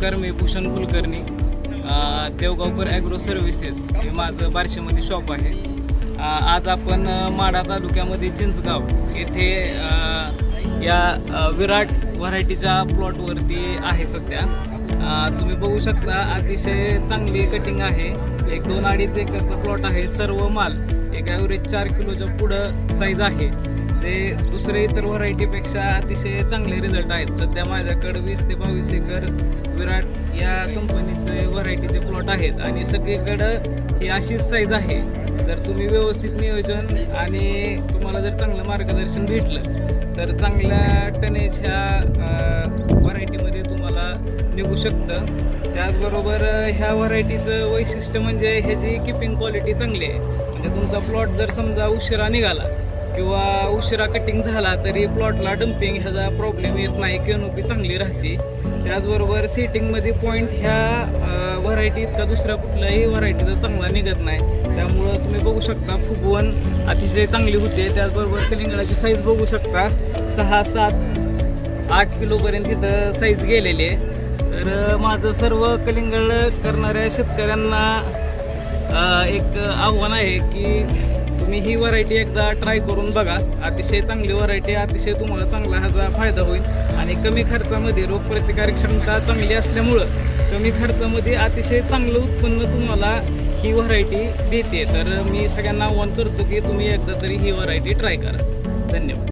नमस्कार मी Bhushan Kulkarni. Devgaonkar agro services हे माझं बार्शीमध्ये शॉप आहे. आज आपण माढा तालुक्यामध्ये चिंचगाव येथे या विराट व्हरायटीच्या प्लॉटवरती आहे सध्या. तुम्ही बघू शकता अतिशय चांगली कटिंग आहे. एक दोन अडीच एकरचा प्लॉट आहे. सर्व माल एक ॲव्हरेज चार किलोच्या पुढं साईज आहे. ते दुसरे इतर व्हरायटीपेक्षा अतिशय चांगले रिझल्ट आहेत. सध्या माझ्याकडे वीस ते बावीस एकर विराट या कंपनीचे व्हरायटीचे प्लॉट आहेत. आणि सगळीकडं ही अशीच साईज आहे. तर तुम्ही व्यवस्थित नियोजन आणि तुम्हाला जर चांगलं मार्गदर्शन भेटलं तर चांगल्या टनेज ह्या व्हरायटीमध्ये तुम्हाला निघू शकतं. त्याचबरोबर ह्या व्हरायटीचं वैशिष्ट्य म्हणजे ह्याची किपिंग क्वालिटी चांगली आहे. म्हणजे तुमचा प्लॉट जर समजा उशिरा निघाला किंवा उशिरा कटिंग झाला तरी प्लॉटला डम्पिंग ह्याचा प्रॉब्लेम येत नाही केनोपी चांगली राहते. त्याचबरोबर सेटिंगमध्ये पॉईंट ह्या व्हरायटी इतका दुसऱ्या कुठल्याही व्हरायटीचा चांगला निघत नाही. त्यामुळं तुम्ही बघू शकता फुगवण अतिशय चांगली होते. त्याचबरोबर कलिंगडाची साईज बघू शकता. सहा सात आठ किलोपर्यंत तिथं साईज गेलेली आहे. तर माझं सर्व कलिंगड करणाऱ्या शेतकऱ्यांना एक आव्हान आहे की तुम्ही ही व्हरायटी एकदा ट्राय करून बघा. अतिशय चांगली व्हरायटी अतिशय तुम्हाला चांगला ह्याचा फायदा होईल. आणि कमी खर्चामध्ये रोगप्रतिकारक क्षमता चांगली असल्यामुळं कमी खर्चामध्ये अतिशय चांगलं उत्पन्न तुम्हाला ही व्हरायटी देते. तर मी सगळ्यांना आव्हान करतो की तुम्ही एकदा तरी ही व्हरायटी ट्राय करा. धन्यवाद.